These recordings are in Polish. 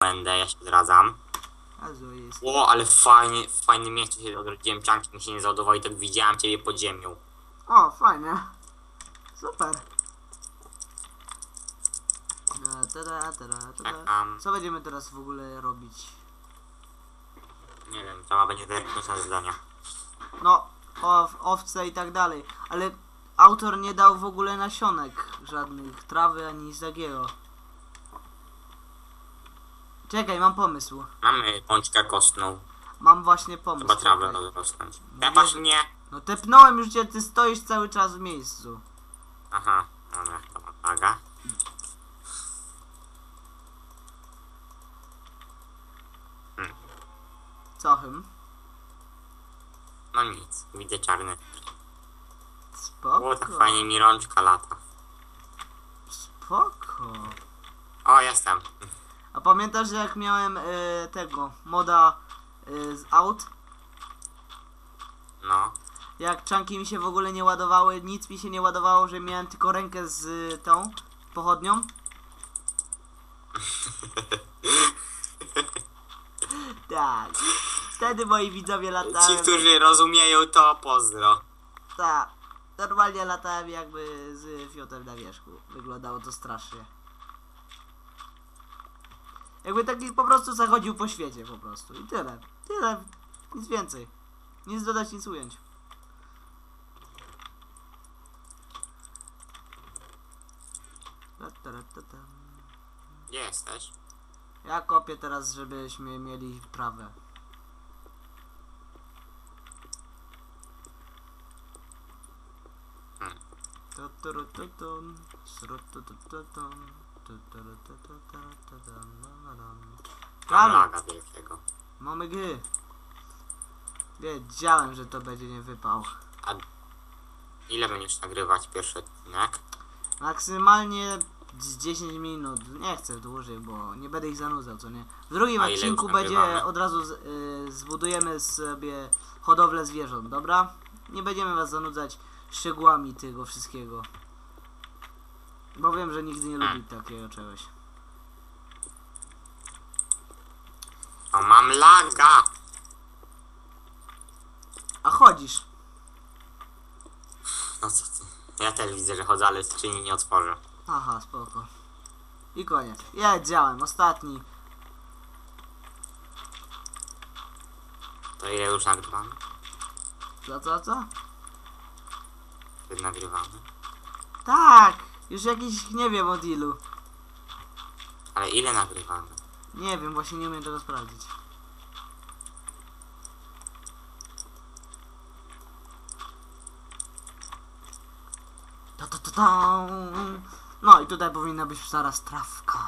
będę, ja się zdradzam. Jest. O, ale fajnie, w fajnym miejscu się odrodziłem, czanki mi się nie załadował i tak widziałem ciebie pod ziemią. O, fajnie. Super. E, Tada, tada, tada. Czekam. Co będziemy teraz w ogóle robić? Nie wiem, trzeba będzie zerknąć na zadania. No, ow, owce i tak dalej. Ale autor nie dał w ogóle nasionek żadnych, trawy ani nic takiego. Czekaj, mam pomysł. Mamy pączkę kostną, Mam właśnie pomysł. chyba trawę czekaj. rozrosnąć. No Tepasz nie-? No tepnąłem już cię, ty stoisz cały czas w miejscu. Aha, dobra, to ma plaga. Co hym? No nic, widzę czarny. Spoko. O, tak fajnie mi rączka lata. Spoko. O, jestem. Pamiętasz jak miałem y, tego moda y, z aut? No. Jak czanki mi się w ogóle nie ładowały, nic mi się nie ładowało, że miałem tylko rękę z y, tą pochodnią. tak. Wtedy moi widzowie Ci, latałem. którzy rozumieją to, pozdro. Tak. Normalnie latałem jakby z fiotem na wierzchu. Wyglądało to strasznie. Jakby taki po prostu zachodził po świecie po prostu. I tyle. Tyle. Nic więcej. Nic dodać, nic ująć. Gdzie jesteś? Ja kopię teraz, żebyśmy mieli trawę. Hmm. Laga wielkiego. mamy gry. Wiedziałem, że to będzie nie wypał. A ile będziesz nagrywać pierwszy odcinek? Maksymalnie z 10 minut. Nie chcę dłużej, bo nie będę ich zanudzał, co nie? W drugim A ile odcinku już będzie nagrywamy? od razu z, y, zbudujemy sobie hodowlę zwierząt, dobra? Nie będziemy was zanudzać szczegółami tego wszystkiego. Bo wiem, że nigdy nie lubi takiego czegoś. O, mam laga! A chodzisz. No co ty? Ja też widzę, że chodzę, ale skrzyni nie otworzę. Aha, spoko. I koniec. Ja działam, ostatni. To ile już nagrywamy? Co, co, co? Nagrywamy? Tak! Już jakiś, nie wiem od ilu. Ale ile nagrywamy? Nie wiem, właśnie nie umiem tego sprawdzić. Ta, ta, ta, ta. No i tutaj powinna być zaraz trawka.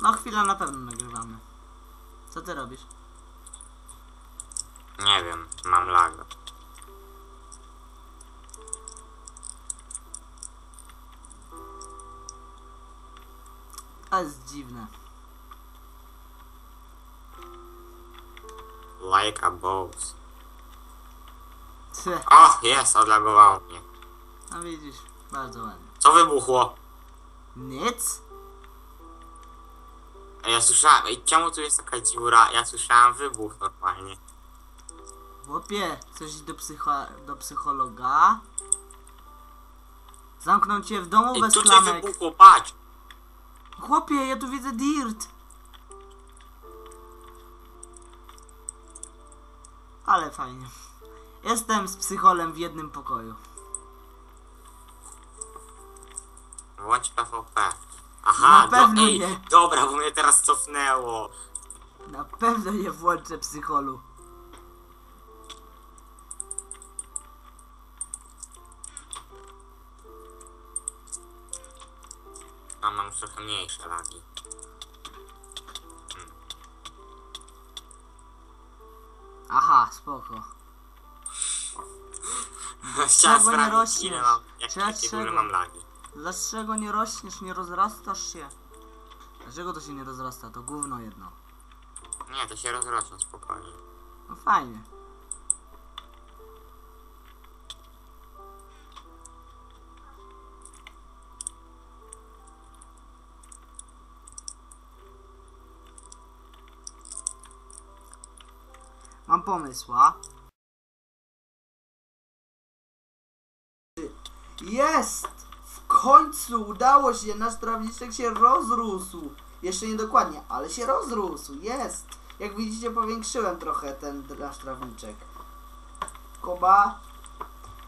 No chwilę na pewno nagrywamy. Co ty robisz? Nie wiem, mam laga. To jest dziwne. Like a boss. Ty, O, jest, odlagowało mnie. no widzisz, bardzo ładnie. Co wybuchło? Nic? A ja słyszałem, ej, czemu tu jest taka dziura? Ja słyszałem wybuch normalnie. Chłopie, chcesz iść do, psycho do psychologa? Zamknął cię w domu Ej, bez tu coś klamek. wybuchło, patrz! Chłopie, ja tu widzę dirt. Ale fajnie. Jestem z psycholem w jednym pokoju. Włącz PvP. Aha, Na pewno do, ej, nie. dobra, bo mnie teraz cofnęło. Na pewno nie włączę psycholu. Trochę mniejsze lagi. Aha, spoko. Chciałem Czego nie sprawdzić rośniesz? mam, jak, jakie Dlaczego? duże mam lagi. Dlaczego nie rośniesz, nie rozrastasz się? Dlaczego to się nie rozrasta? To gówno jedno. Nie, to się rozrośnie spokojnie. No fajnie. Pomysła. Jest! W końcu udało się! Nasz trawniczek się rozrósł. Jeszcze nie dokładnie, ale się rozrósł. Jest! Jak widzicie, powiększyłem trochę ten nasz trawniczek. Koba,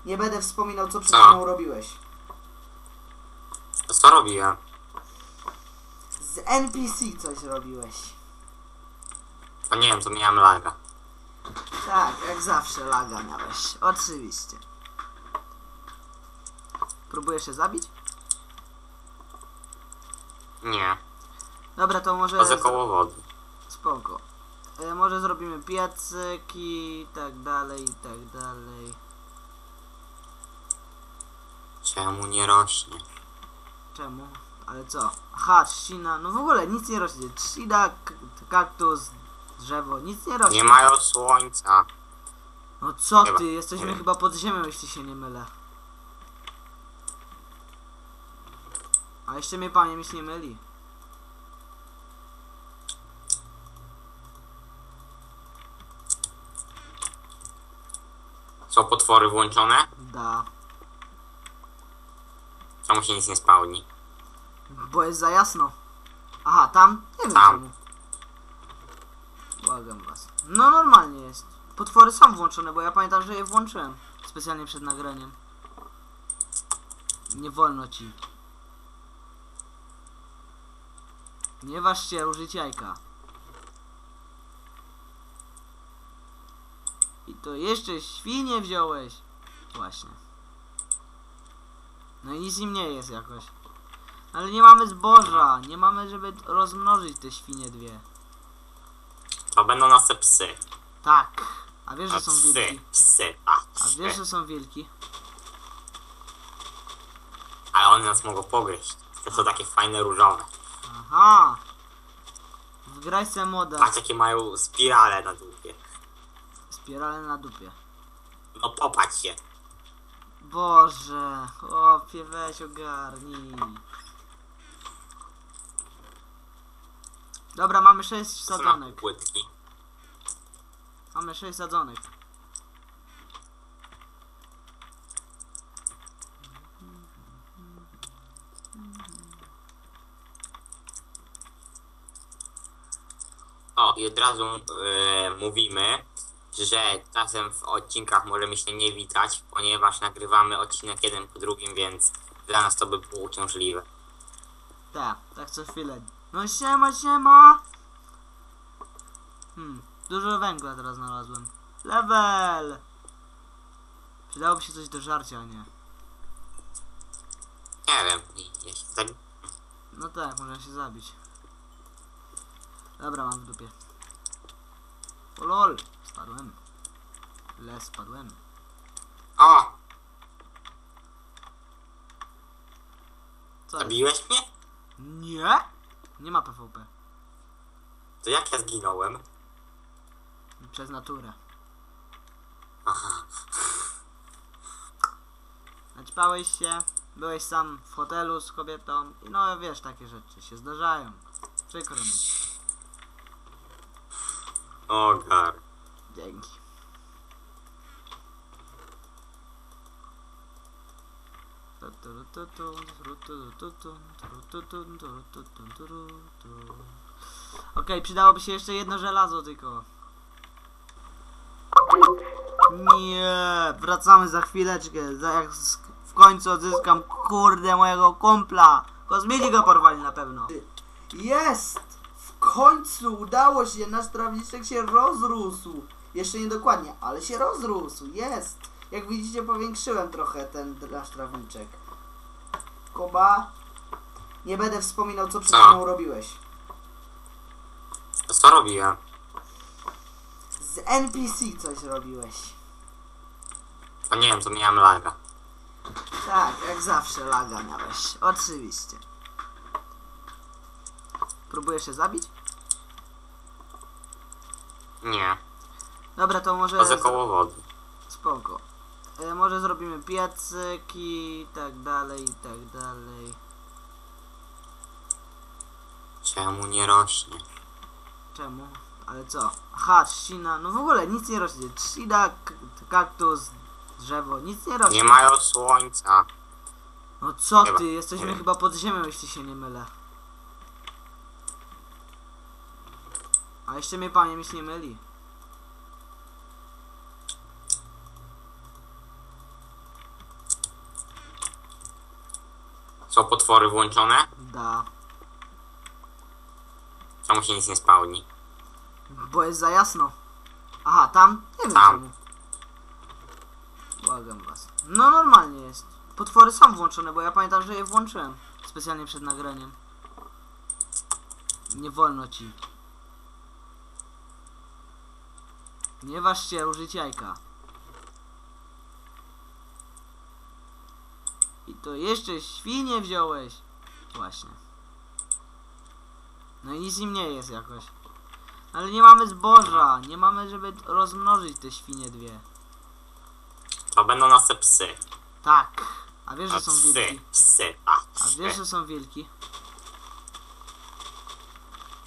nie będę wspominał, co przed Co? chwilą robiłeś. Co robiłem? Z NPC coś robiłeś. To nie wiem, to miałem laga. Tak, jak zawsze laga miałeś. Oczywiście. Próbujesz się zabić? Nie. Dobra, to może... Chodzę koło wody. Spoko. E, może zrobimy piecyk i tak dalej, i tak dalej. Czemu nie rośnie? Czemu? Ale co? Aha, trzcina. No w ogóle nic nie rośnie. Trzcina, k- kaktus, drzewo, nic nie rośnie. Nie mają słońca. No co Chyba. ty? Jesteśmy Nie chyba pod ziemią, jeśli się nie mylę. A jeszcze mnie pamięć nie myli. Są potwory włączone? Da. Czemu się nic nie spełni? Bo jest za jasno. Aha, tam? Nie wiem Tam. czemu. Was. No normalnie jest. Potwory są włączone, bo ja pamiętam, że je włączyłem. Specjalnie przed nagraniem. Nie wolno ci. Nie waż się użyć jajka. I to jeszcze świnie wziąłeś. Właśnie. No i nic im nie jest jakoś. Ale nie mamy zboża. Nie mamy, żeby rozmnożyć te świnie dwie. To będą nasze psy. Tak. A wiesz, A że są psy, wilki? psy, a A psy. wiesz, że są wilki? Ale one nas mogą pogryźć. To są takie fajne różowe. Aha. Wgraj se moda. Patrz jakie mają spirale na dupie. Spirale na dupie. No popatrz się. Boże. Chłopie, weź ogarnij. Dobra, mamy sześć To są sadzonek. płytki. Mamy sześć sadzonek. O, i od razu e, mówimy, że czasem w odcinkach możemy się nie witać, ponieważ nagrywamy odcinek jeden po drugim, więc dla nas to by było uciążliwe. Tak, tak co chwilę. No siema, siema. Hmm, dużo węgla teraz znalazłem. Level! Przydałoby się coś do żarcia, a nie? Nie wiem, ja się tak... No tak, można się zabić. Dobra, mam w dupie. O lol, spadłem. Le, spadłem. O! Co? Zabiłeś mnie? Nie? Nie ma PvP. To jak ja zginąłem? Przez naturę. Aha. Naćpałeś się, byłeś sam w hotelu z kobietą i no wiesz, takie rzeczy się zdarzają. Przykro mi. O gar. Dzięki. Okej, przydałoby się jeszcze jedno żelazo tylko. Nie, wracamy za chwileczkę, za jak w końcu odzyskam kurde mojego kumpla. Kosmici go porwali na pewno. Jest! W końcu udało się, nasz trawniczek się rozrósł. Jeszcze nie dokładnie, ale się rozrósł, jest. Jak widzicie, powiększyłem trochę ten nasz trawniczek. Koba, nie będę wspominał, co przed Co? chwilą robiłeś. Co robiłem? Z NPC coś robiłeś. To nie wiem, to miałem laga. Tak, jak zawsze laga miałeś. Oczywiście. Próbujesz się zabić? Nie. Dobra, to może... Chodzę koło wody. Spoko. E, może zrobimy piecyk i tak dalej, i tak dalej. Czemu nie rośnie? Czemu? Ale co? Aha, trzcina. No w ogóle nic nie rośnie. Trzcina, kaktus, drzewo, nic nie rośnie. Nie mają słońca. No co Chyba. ty, jesteśmy Nie. chyba pod ziemią, jeśli się nie mylę. A jeszcze mnie panie się nie myli. Są potwory włączone? Da. Czemu się nic nie spełni? Bo jest za jasno. Aha, tam? Nie wiem Tam. czemu. Błagam was. No normalnie jest. Potwory są włączone, bo ja pamiętam, że je włączyłem. Specjalnie przed nagraniem. Nie wolno ci. Nie waż się użyć jajka. To jeszcze świnie wziąłeś. Właśnie. No i nic im nie jest jakoś. Ale nie mamy zboża. Nie mamy, żeby rozmnożyć te świnie dwie. To będą nasze psy. Tak. A wiesz, A że są psy, psy, tak. A psy. wiesz, że są wilki?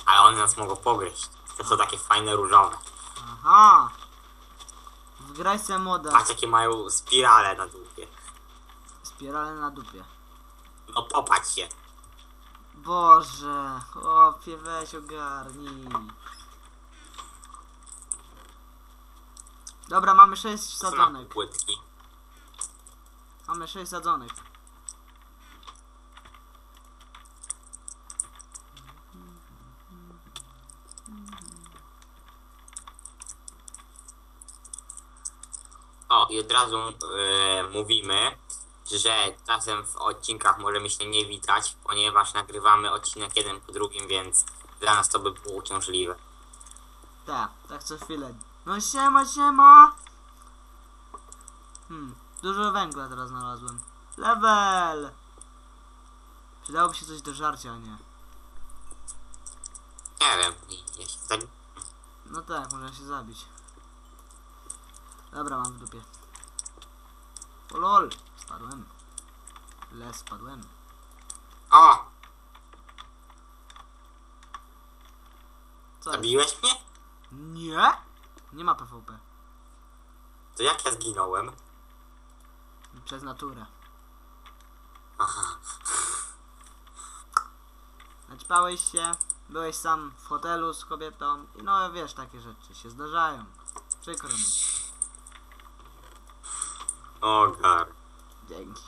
Ale one nas mogą pogryźć. To są takie fajne różowe. Aha. Wgraj se moda. Patrz jakie mają spirale na dupie. Spirale na dupie. No popatrz się. Boże. Chłopie, weź ogarnij. Dobra, mamy sześć sadzonek. płytki. Mamy sześć sadzonek. O, i od razu e, mówimy, że czasem w odcinkach możemy się nie witać, ponieważ nagrywamy odcinek jeden po drugim, więc dla nas to by było uciążliwe. Tak, tak co chwilę. No siema, siema. Hmm, dużo węgla teraz znalazłem. Level! Przydałoby się coś do żarcia, a nie? Nie wiem, ja się tak... No tak, można się zabić. Dobra, mam w dupie. O lol, spadłem. Le, spadłem. O! Co jest? Zabiłeś mnie? Nie? Nie ma PvP. To jak ja zginąłem? Przez naturę. Aha. Naćpałeś się, byłeś sam w hotelu z kobietą i no wiesz, takie rzeczy się zdarzają. Przykro mi. O gar. Dzięki.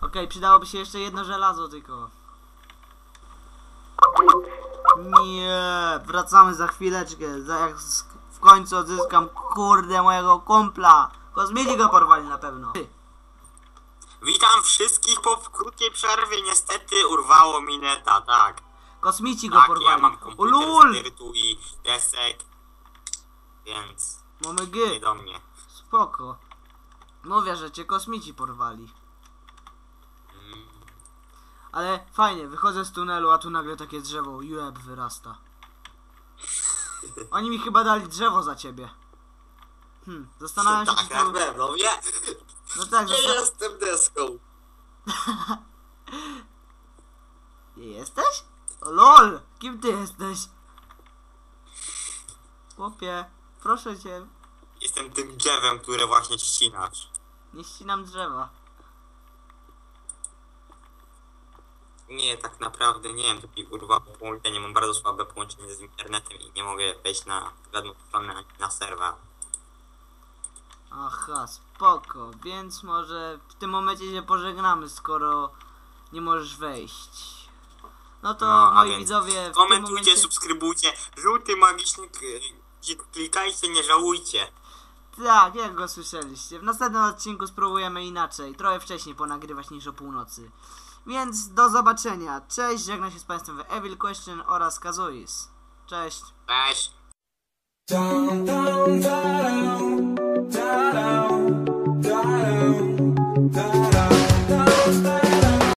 Okej, przydałoby się jeszcze jedno żelazo tylko. Nie, wracamy za chwileczkę, za jak w końcu odzyskam kurde mojego kumpla. Kosmici go porwali na pewno. Witam wszystkich po krótkiej przerwie. Niestety urwało mi neta, tak. Kosmici go Tak, porwali. ja mam komputer lul! z dyrtu i desek. Więc Mamy nie G. do mnie. Spoko. Mówię, że cię kosmici porwali. Mm. Ale fajnie, wychodzę z tunelu, a tu nagle takie drzewo, UEB wyrasta. Oni mi chyba dali drzewo za ciebie. Hmm, zastanawiam się, Tak, czy na to... pewno, wie. No Nie jestem deską. Nie jesteś? O lol! Kim ty jesteś? Chłopie, proszę cię, Jestem tym drzewem, które właśnie ścinasz. nie ścinam drzewa. Nie, tak naprawdę nie wiem, mi urwało połączenie. Mam bardzo słabe połączenie z internetem i nie mogę wejść na żadną stronę ani na serwer. Aha, spoko, więc może w tym momencie się pożegnamy, skoro nie możesz wejść. No to, No, moi widzowie, w Komentujcie, momencie... subskrybujcie. Żółty magiczny klikajcie, nie żałujcie. Tak, jak go słyszeliście. W następnym odcinku spróbujemy inaczej, trochę wcześniej ponagrywać niż o północy. Więc do zobaczenia. Cześć, żegna się z Państwem w Evil Question oraz Kazuis. Cześć. Cześć. down.